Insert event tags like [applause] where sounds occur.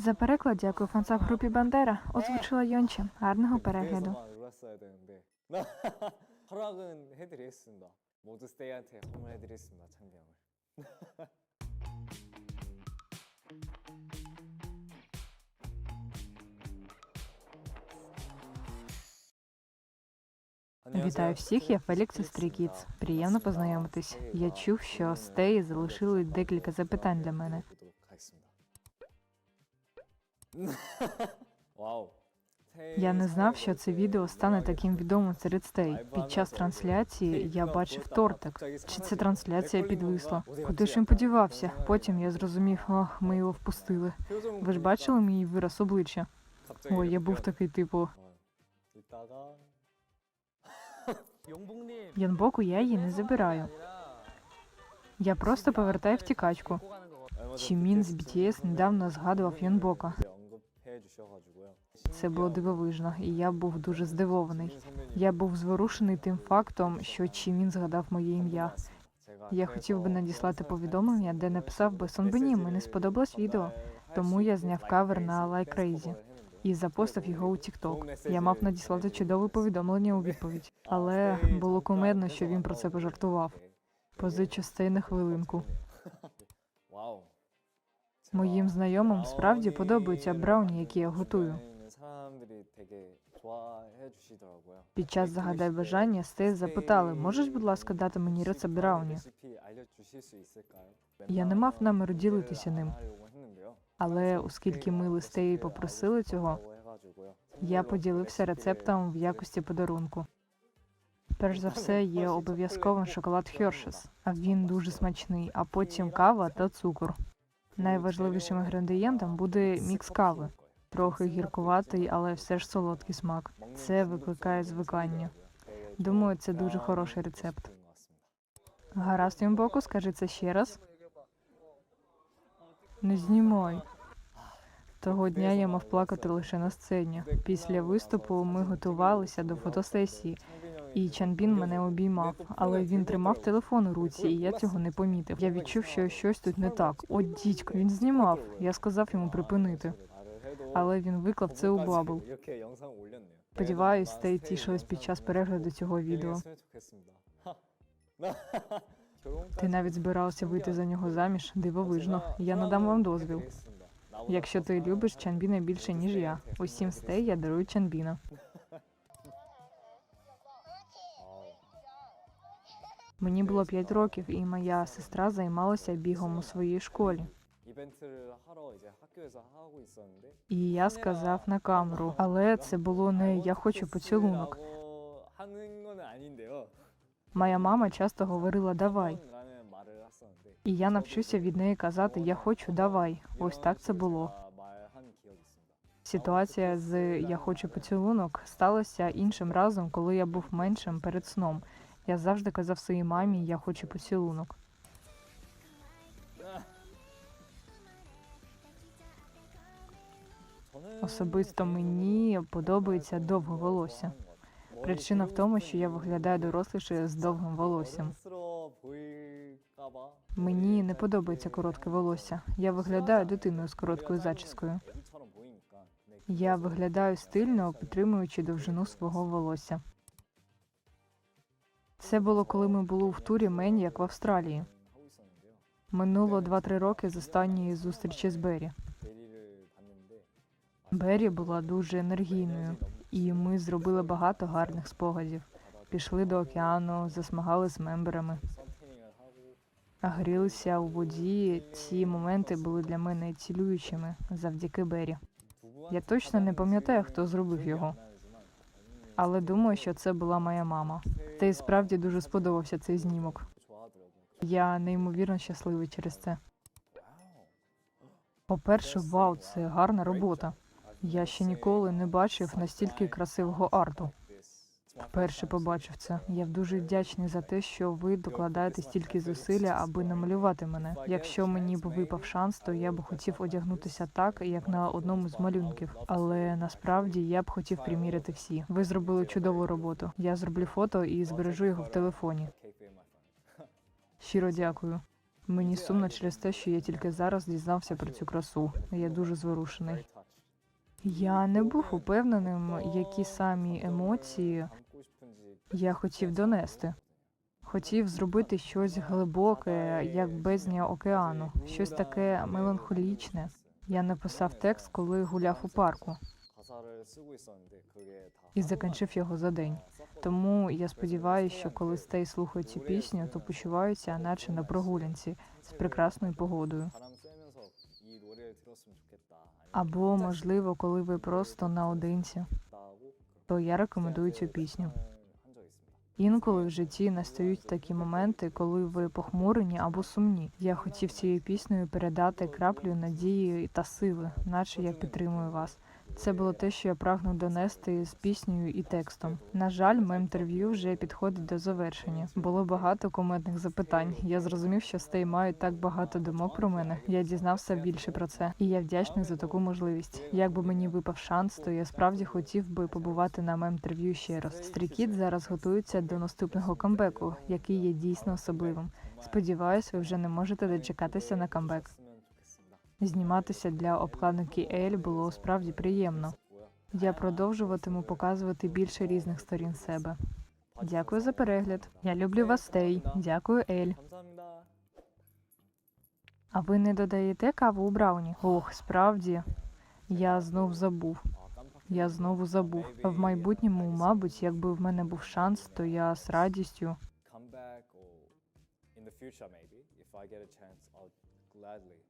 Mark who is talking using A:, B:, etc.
A: За переклад дякую фансап групі Бандера. Озвучила Йонче. Гарного перегляду. [laughs] Вітаю всіх, я Фелікс із Стрікіц. Приємно познайомитись. Я чув, що стеї залишили декілька запитань для мене. Я не знав, що це відео стане таким відомим серед стей. Під час трансляції я бачив тортик. Чи це трансляція підвисла? Куди ж він подівався? Потім я зрозумів, ах, ми його впустили. Ви ж бачили мій вираз обличчя? Ой, я був такий типу. Янбоку я її не забираю. Я просто повертаю втікачку. Чи мін з BTS недавно згадував Йонбока. Це було дивовижно, і я був дуже здивований. Я був зворушений тим фактом, що Чімін згадав моє ім'я. Я хотів би надіслати повідомлення, де написав би Сонбені, мені сподобалось відео, тому я зняв кавер на Like Crazy і запостив його у TikTok. Я мав надіслати чудове повідомлення у відповідь, але було кумедно, що він про це пожартував. Позичу стей на хвилинку. Моїм знайомим справді подобаються брауні, які я готую. Під час загадай бажання Стейс запитали, можеш, будь ласка, дати мені рецепт брауні? Я не мав наміру ділитися ним. Але оскільки ми листеї попросили цього, я поділився рецептом в якості подарунку. Перш за все, є обов'язковим шоколад Хершес, а він дуже смачний. А потім кава та цукор. Найважливішим інгредієнтом буде мікс кави, трохи гіркуватий, але все ж солодкий смак. Це викликає звикання. Думаю, це дуже хороший рецепт. Гаразд, Юмбоку, скажи це ще раз. Не знімай. Того дня я мав плакати лише на сцені. Після виступу ми готувалися до фотосесії, і Чанбін мене обіймав, але він тримав телефон у руці, і я цього не помітив. Я відчув, що щось тут не так. От дідько, він знімав. Я сказав йому припинити. Але він виклав це у
B: бабу.
A: Сподіваюсь, те й тішились під час перегляду цього відео. Ти навіть збирався вийти за нього заміж, дивовижно. Я надам вам дозвіл. Якщо ти любиш Чанбіна більше ніж я, усім стей я дарую Чанбіна. Мені було 5 років, і моя сестра займалася бігом у своїй школі. І я сказав на камеру, але це було не я хочу поцілунок. Моя мама часто говорила давай. І я навчуся від неї казати Я хочу давай. Ось так це було. Ситуація з я хочу поцілунок сталася іншим разом, коли я був меншим перед сном. Я завжди казав своїй мамі, я хочу поцілунок. Особисто мені подобається довге волосся. Причина в тому, що я виглядаю доросліше з довгим волоссям. Мені не подобається коротке волосся. Я виглядаю дитиною з короткою зачіскою. Я виглядаю стильно, підтримуючи довжину свого волосся. Це було коли ми були в турі Мені, як в Австралії. Минуло 2-3 роки з останньої зустрічі з
B: Беррі.
A: Беррі була дуже енергійною, і ми зробили багато гарних спогадів. Пішли до океану, засмагали з мемберами. Грілися у воді. Ці моменти були для мене цілюючими завдяки Беррі. Я точно не пам'ятаю, хто зробив його але думаю, що це була моя мама. Та й справді дуже сподобався цей знімок. Я неймовірно щасливий через це. По-перше, вау, це гарна робота. Я ще ніколи не бачив настільки красивого арту. Вперше побачив це. Я дуже вдячний за те, що ви докладаєте стільки зусилля, аби намалювати мене. Якщо мені б випав шанс, то я б хотів одягнутися так, як на одному з малюнків. Але насправді я б хотів приміряти всі. Ви зробили чудову роботу. Я зроблю фото і збережу його в телефоні. Щиро дякую. Мені сумно через те, що я тільки зараз дізнався про цю красу. Я дуже зворушений. Я не був упевненим, які самі емоції я хотів донести. Хотів зробити щось глибоке, як бездня океану, щось таке меланхолічне. Я написав текст, коли гуляв у парку, і закінчив його за день. Тому я сподіваюся, що коли стей слухають цю пісню, то почуваються, наче на прогулянці з прекрасною погодою. Або, можливо, коли ви просто наодинці, то я рекомендую цю пісню. Інколи в житті настають такі моменти, коли ви похмурені або сумні. Я хотів цією піснею передати краплю надії та сили, наче я підтримую вас. Це було те, що я прагнув донести з піснею і текстом. На жаль, моє інтерв'ю вже підходить до завершення. Було багато коментних запитань. Я зрозумів, що стей мають так багато думок про мене. Я дізнався більше про це, і я вдячний за таку можливість. Якби мені випав шанс, то я справді хотів би побувати на моєму інтерв'ю ще раз. Стрікіт зараз готується до наступного камбеку, який є дійсно особливим. Сподіваюсь, ви вже не можете дочекатися на камбек. Зніматися для обкладинки Ель було справді приємно. Я продовжуватиму показувати більше різних сторін себе. Дякую за перегляд. Я люблю вас, Тей. Дякую, Ель. А ви не додаєте каву у Брауні? Ох, справді я знов забув. Я знову забув. В майбутньому, мабуть, якби в мене був шанс, то я з радістю
B: come back or in the future maybe if I get a chance I'll gladly